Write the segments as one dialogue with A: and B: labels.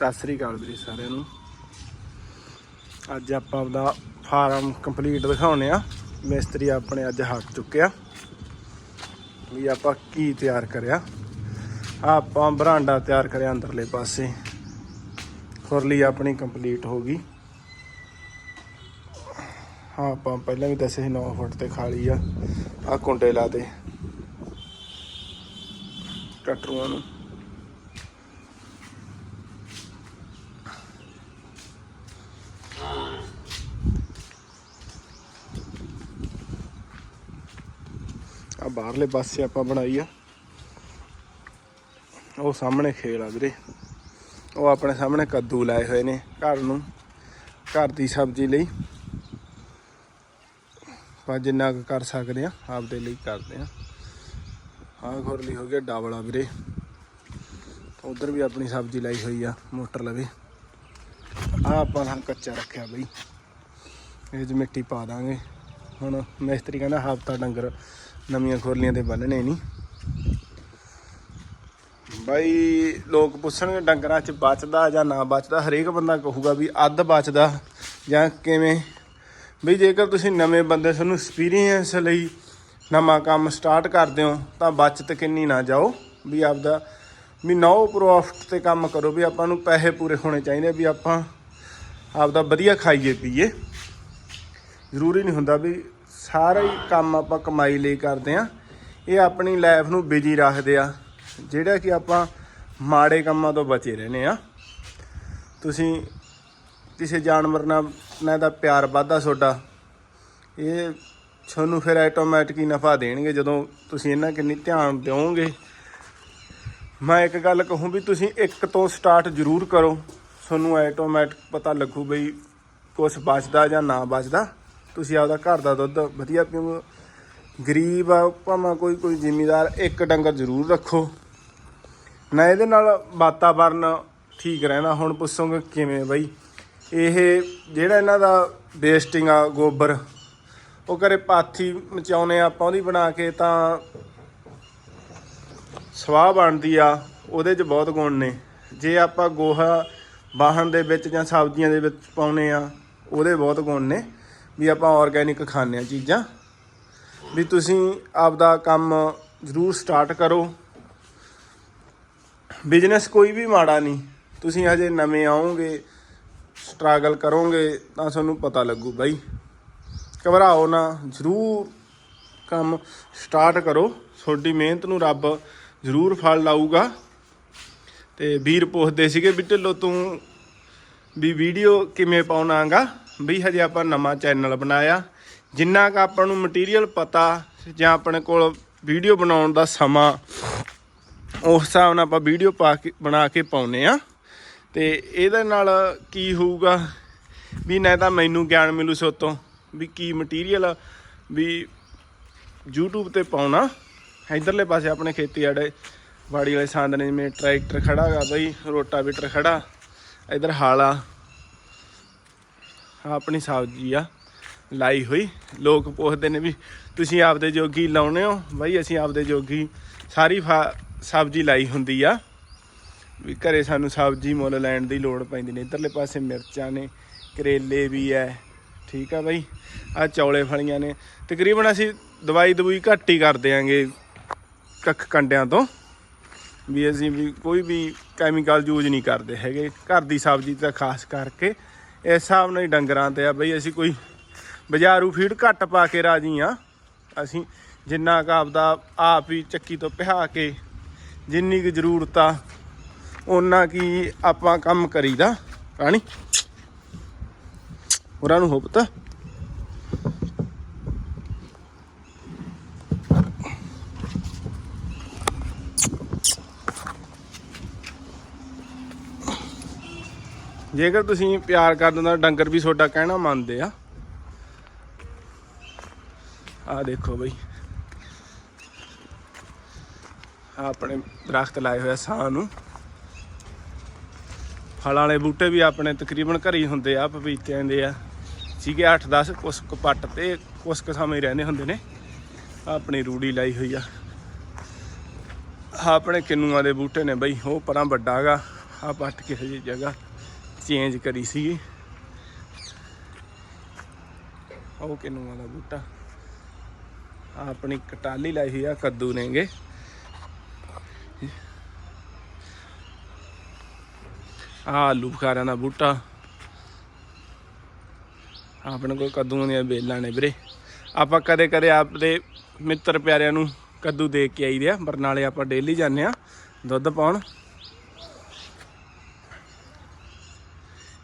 A: ਸਤਿ ਸ੍ਰੀ ਅਕਾਲ ਵੀਰੇ ਸਾਰਿਆਂ ਨੂੰ। ਅੱਜ ਆਪਾਂ ਆਪਦਾ ਫਾਰਮ ਕੰਪਲੀਟ ਦਿਖਾਉਨੇ ਆ। ਮਿਸਤਰੀ ਆਪਣੇ ਅੱਜ ਹਟ ਚੁੱਕਿਆ। ਵੀ ਆਪਾਂ ਕੀ ਤਿਆਰ ਕਰਿਆ। ਆਪਾਂ ਬਰਾਂਡਾ ਤਿਆਰ ਕਰਿਆ ਅੰਦਰਲੇ ਪਾਸੇ। ਖੁਰਲੀ ਆਪਣੀ ਕੰਪਲੀਟ ਹੋ ਗਈ। ਹਾਂ, ਆਪਾਂ ਪਹਿਲਾਂ ਵੀ ਦੱਸਿਆ ਸੀ 9 ਫੁੱਟ ਤੇ ਖਾਲੀ ਆ। ਆ ਕੁੰਡੇ ਲਾ ਦੇ। ਕਟਰੂਆਂ ਨੂੰ। ਬਾਹਰਲੇ ਪਾਸੇ ਆਪਾਂ ਬਣਾਈ ਆ। ਉਹ ਸਾਹਮਣੇ ਖੇਲ ਆ ਵੀਰੇ। ਉਹ ਆਪਣੇ ਸਾਹਮਣੇ ਕੱਦੂ ਲਾਏ ਹੋਏ ਨੇ ਘਰ ਨੂੰ, ਘਰ ਦੀ ਸਬਜ਼ੀ ਲਈ। ਆਪਾਂ ਜਿੰਨਾ ਕੁ ਕਰ ਸਕਦੇ ਆ ਆਪਦੇ ਲਈ ਕਰਦੇ ਆ ਆਹ ਖੁਰਲੀ ਹੋ ਗਿਆ ਡਾਵਲਾ ਵੀਰੇ। ਉਧਰ ਵੀ ਆਪਣੀ ਸਬਜ਼ੀ ਲਾਈ ਹੋਈ ਆ, ਮੋਟਰ ਲਵੇ। ਆ ਆਪਾਂ ਹਾਂ ਕੱਚਾ ਰੱਖਿਆ ਬਈ। ਇਹ 'ਚ ਮਿੱਟੀ ਪਾ ਦਾਂਗੇ। ਹੁਣ ਮਿਸਤਰੀ ਕਹਿੰਦਾ ਹਫਤਾ ਡੰਗਰ ਨਵੀਆਂ ਖੁਰਲੀਆਂ ਤੇ ਬੰਨਣੇ ਨਹੀਂ। ਬਾਈ, ਲੋਕ ਪੁੱਛਣਗੇ ਡੰਗਰਾਂ 'ਚ ਬਚਦਾ ਜਾਂ ਨਾ ਬਚਦਾ, ਹਰੇਕ ਬੰਦਾ ਕਹੂਗਾ ਵੀ ਅੱਧ ਬਚਦਾ ਜਾਂ ਕਿਵੇਂ। ਵੀ ਜੇਕਰ ਤੁਸੀਂ ਨਵੇਂ ਬੰਦੇ, ਤੁਹਾਨੂੰ ਐਕਸਪੀਰੀਅੰਸ ਲਈ ਨਵਾਂ ਕੰਮ ਸਟਾਰਟ ਕਰਦੇ ਹੋ, ਤਾਂ ਬਚਤ ਕਿੰਨੀ ਨਾ ਜਾਓ। ਵੀ ਆਪਦਾ, ਵੀ ਨੋ ਪ੍ਰੋਫਿਟ ਤੇ ਕੰਮ ਕਰੋ, ਵੀ ਆਪਾਂ ਨੂੰ ਪੈਸੇ ਪੂਰੇ ਹੋਣੇ ਚਾਹੀਦੇ ਵੀ ਆਪਾਂ ਆਪਦਾ ਵਧੀਆ ਖਾਈਏ, ਪੀਏ। ਜ਼ਰੂਰੀ ਨਹੀਂ ਹੁੰਦਾ ਵੀ ਸਾਰਾ ਹੀ ਕੰਮ ਆਪਾਂ ਕਮਾਈ ਲਈ ਕਰਦੇ ਆ ਇਹ ਆਪਣੀ ਲਾਈਫ ਨੂੰ ਬਿਜ਼ੀ ਰੱਖਦੇ ਆ, ਜਿਹੜਾ ਕਿ ਆਪਾਂ ਮਾੜੇ ਕੰਮਾਂ ਤੋਂ ਬਚੇ ਰਹਿੰਦੇ ਆ ਤੁਸੀਂ ਕਿਸੇ ਜਾਨਵਰ ਨਾਲ ਨਾਲ ਦਾ ਪਿਆਰ ਵੱਧਦਾ ਤੁਹਾਡਾ, ਇਹ ਤੁਹਾਨੂੰ ਫਿਰ ਆਟੋਮੈਟਿਕ ਹੀ ਨਫਾ ਦੇਣਗੇ। ਜਦੋਂ ਤੁਸੀਂ ਇਹਨਾਂ ਕਿੰਨੀ ਧਿਆਨ ਦਿਓਗੇ। ਮੈਂ ਇੱਕ ਗੱਲ ਕਹੂੰ ਵੀ ਤੁਸੀਂ ਇੱਕ ਤੋਂ ਸਟਾਰਟ ਜ਼ਰੂਰ ਕਰੋ। ਤੁਹਾਨੂੰ ਆਟੋਮੈਟਿਕ ਪਤਾ ਲੱਗੂ ਬਈ ਕੁਝ ਬਚਦਾ ਜਾਂ ਨਾ ਬਚਦਾ। ਤੁਸੀਂ ਆਪਦਾ ਘਰ ਦਾ ਦੁੱਧ ਵਧੀਆ ਪੀਓ ਗਰੀਬ ਆ, ਭਾਵੇਂ ਕੋਈ ਕੋਈ ਜ਼ਿਮੀਦਾਰ, ਇੱਕ ਡੰਗਰ ਜ਼ਰੂਰ ਰੱਖੋ। ਨਾ ਇਹਦੇ ਨਾਲ ਵਾਤਾਵਰਨ ਠੀਕ ਰਹਿਣਾ। ਹੁਣ ਪੁੱਛੋਗੇ ਕਿਵੇਂ ਬਈ? ਇਹ ਜਿਹੜਾ ਇਹਨਾਂ ਦਾ ਵੇਸਟਿੰਗ ਆ ਗੋਬਰ, ਉਹ ਕਰੇ ਪਾਥੀ ਮਚਾਉਨੇ ਆਪਾਂ ਉਹਦੀ ਬਣਾ ਕੇ ਤਾਂ ਸਵਾਹ ਬਣਦੀ ਆ, ਉਹਦੇ 'ਚ ਬਹੁਤ ਗੁਣ ਨੇ। ਜੇ ਆਪਾਂ ਗੋਹਾ ਬਾਹਣ ਦੇ ਵਿੱਚ ਜਾਂ ਸਬਜ਼ੀਆਂ ਦੇ ਵਿੱਚ ਪਾਉਨੇ ਆ, ਉਹਦੇ ਬਹੁਤ ਗੁਣ ਨੇ। ਵੀ ਆਪਾਂ ਆਰਗੈਨਿਕ ਖਾਂਦੇ ਆ ਚੀਜ਼ਾਂ। ਵੀ ਤੁਸੀਂ ਆਪਦਾ ਕੰਮ ਜ਼ਰੂਰ ਸਟਾਰਟ ਕਰੋ। ਬਿਜ਼ਨਸ ਕੋਈ ਵੀ ਮਾੜਾ ਨਹੀਂ। ਤੁਸੀਂ ਹਜੇ ਨਵੇਂ ਆਓਗੇ ਸਟਰਗਲ ਕਰੋਗੇ, ਤਾਂ ਤੁਹਾਨੂੰ ਪਤਾ ਲੱਗੂ ਬਾਈ। ਘਬਰਾਓ ਨਾ, ਜ਼ਰੂਰ ਕੰਮ ਸਟਾਰਟ ਕਰੋ। ਤੁਹਾਡੀ ਮਿਹਨਤ ਨੂੰ ਰੱਬ ਜ਼ਰੂਰ ਫਲ ਲਾਊਗਾ। ਤੇ ਵੀਰ ਪੁੱਛਦੇ ਸੀਗੇ ਵੀ ਢਿੱਲੋਂ ਤੂੰ ਵੀ ਵੀਡੀਓ ਕਿਵੇਂ ਪਾਉਣਾਗਾ? ਵੀ ਹਜੇ ਆਪਾਂ ਨਵਾਂ ਚੈਨਲ ਬਣਾਇਆ। ਜਿੰਨਾ ਕ ਆਪਾਂ ਨੂੰ ਮਟੀਰੀਅਲ ਪਤਾ ਜਾਂ ਆਪਣੇ ਕੋਲ ਵੀਡੀਓ ਬਣਾਉਣ ਦਾ ਸਮਾਂ, ਉਸ ਹਿਸਾਬ ਨਾਲ ਆਪਾਂ ਵੀਡੀਓ ਪਾ ਕੇ, ਬਣਾ ਕੇ ਪਾਉਨੇ ਆ ਤੇ ਇਹਦੇ ਨਾਲ ਕੀ ਹੋਊਗਾ ਵੀ ਨਾ ਤਾਂ ਮੈਨੂੰ ਗਿਆਨ ਮਿਲੂ ਸੋ ਤੋਂ ਵੀ ਕੀ ਮਟੀਰੀਅਲ ਵੀ YouTube ਤੇ ਪਾਉਣਾ। ਇਧਰਲੇ ਪਾਸੇ ਆਪਣੇ ਖੇਤੀ ਆੜੇ ਬਾੜੀ ਵਾਲੇ ਸੰਦ ਨੇ ਜਿਵੇਂ ਟਰੈਕਟਰ ਖੜਾ ਗਾ ਬਈ, ਰੋਟਾਵੇਟਰ ਖੜਾ, ਇਧਰ ਹਾਲਾ ਆਪਣੀ ਸਬਜ਼ੀ ਆ ਲਾਈ ਹੋਈ। ਲੋਕ ਪੁੱਛਦੇ ਨੇ ਵੀ ਤੁਸੀਂ ਆਪਦੇ ਜੋਗੀ ਲਾਉਣੇ ਹੋ? ਬਾਈ ਅਸੀਂ ਆਪਦੇ ਜੋਗੀ ਸਾਰੀ ਫਾ- ਸਬਜ਼ੀ ਲਾਈ ਹੁੰਦੀ ਆ। ਵੀ ਘਰੇ ਸਾਨੂੰ ਸਬਜ਼ੀ ਮੁੱਲ ਲੈਣ ਦੀ ਲੋੜ ਪੈਂਦੀ ਨੇ। ਇਧਰਲੇ ਪਾਸੇ ਮਿਰਚਾਂ ਨੇ, ਕਰੇਲੇ ਵੀ ਐ। ਠੀਕ ਆ ਬਾਈ? ਆ ਚੌਲੇ ਫਲੀਆਂ ਨੇ। ਤਕਰੀਬਨ ਅਸੀਂ ਦਵਾਈ ਦਵਾਈ ਘੱਟ ਹੀ ਕਰ ਦਿਆਂਗੇ ਕੱਖ ਕੰਡਿਆਂ ਤੋਂ। ਵੀ ਅਸੀਂ ਵੀ ਕੋਈ ਵੀ ਕੈਮੀਕਲ ਯੂਜ਼ ਨਹੀਂ ਕਰਦੇ ਹੈਗੇ। ਘਰ ਦੀ ਸਬਜ਼ੀ ਤਾਂ ਖਾਸ ਕਰਕੇ ਇਸ ਹਿਸਾਬ ਨਾਲ ਹੀ ਡੰਗਰਾਂ ਤੇ ਆ ਬਈ ਅਸੀਂ ਕੋਈ ਬਾਜ਼ਾਰੂ ਫੀਡ ਘੱਟ ਪਾ ਕੇ ਰਾਜੀ ਆ। ਅਸੀਂ ਜਿੰਨਾ ਕੁ ਆਪਦਾ ਆਪ ਹੀ ਚੱਕੀ ਤੋਂ ਪਿਹਾ ਕੇ ਜਿੰਨੀ ਕੁ ਜ਼ਰੂਰਤ ਆ ਉਹਨਾਂ ਕੀ ਆਪਾਂ ਕੰਮ ਕਰੀਦਾ। ਰਾਣੀ। ਉਹਨਾਂ ਨੂੰ ਹੋ ਜੇਕਰ ਤੁਸੀਂ ਪਿਆਰ ਕਰਦੇ ਹੋ ਤਾਂ ਡੰਗਰ ਵੀ ਤੁਹਾਡਾ ਕਹਿਣਾ ਮੰਨਦੇ ਆ। ਆ ਦੇਖੋ ਬਈ। ਆਪਣੇ ਦਰਖਤ ਲਾਏ ਹੋਏ ਆ ਸਾਹ ਨੂੰ। ਫਲਾਂ ਵਾਲੇ ਬੂਟੇ ਵੀ ਆਪਣੇ ਤਕਰੀਬਨ ਘਰੇ ਹੀ ਹੁੰਦੇ ਆ ਪਪੀਤਿਆਂ ਦੇ ਆ। ਸੀਗੇ 8-10 ਕੁਛ ਕੁ ਪੱਟ ਤੇ ਕੁਛ ਕੁ ਸਮੇਂ ਰਹਿੰਦੇ ਹੁੰਦੇ ਨੇ। ਆਪਣੀ ਰੂੜੀ ਲਾਈ ਹੋਈ ਆ। ਆਹ ਆਪਣੇ ਕਿੰਨੂਆਂ ਦੇ ਬੂਟੇ ਨੇ ਬਈ, ਉਹ ਪਰਾਂ ਵੱਡਾ ਹੈਗਾ ਆ ਪੱਟ ਕੇ ਹਜੇ ਜਗ੍ਹਾ। ਚੇਂਜ ਕਰੀ ਸੀਗੀ। ਉਹ ਕਿਨੂਆਂ ਦਾ ਬੂਟਾ। ਆਪਣੀ ਕਟਾਲੀ ਲਾਈ ਹੋਈ ਆ, ਕੱਦੂ ਨੇਗੇ। ਆ ਆਲੂ ਬੁਖਾਰਿਆਂ ਦਾ ਬੂਟਾ। ਆਪਣੇ ਕੋਲ ਕੱਦੂਆਂ ਦੀਆਂ ਬੇਲਾਂ ਨੇ ਵੀਰੇ। ਆਪਾਂ ਕਦੇ ਕਦੇ ਆਪਦੇ ਮਿੱਤਰ ਪਿਆਰਿਆਂ ਨੂੰ ਕੱਦੂ ਦੇ ਕੇ ਆਈਦੇ ਆ ਬਰਨਾਲੇ ਆਪਾਂ ਡੇਲੀ ਜਾਂਦੇ ਆ ਦੁੱਧ ਪਾਉਣ।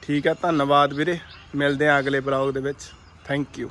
A: ਠੀਕ ਹੈ ਧੰਨਵਾਦ ਵੀਰੇ। ਮਿਲਦੇ ਆ ਅਗਲੇ ਬਲੌਗ ਦੇ ਵਿੱਚ। Thank you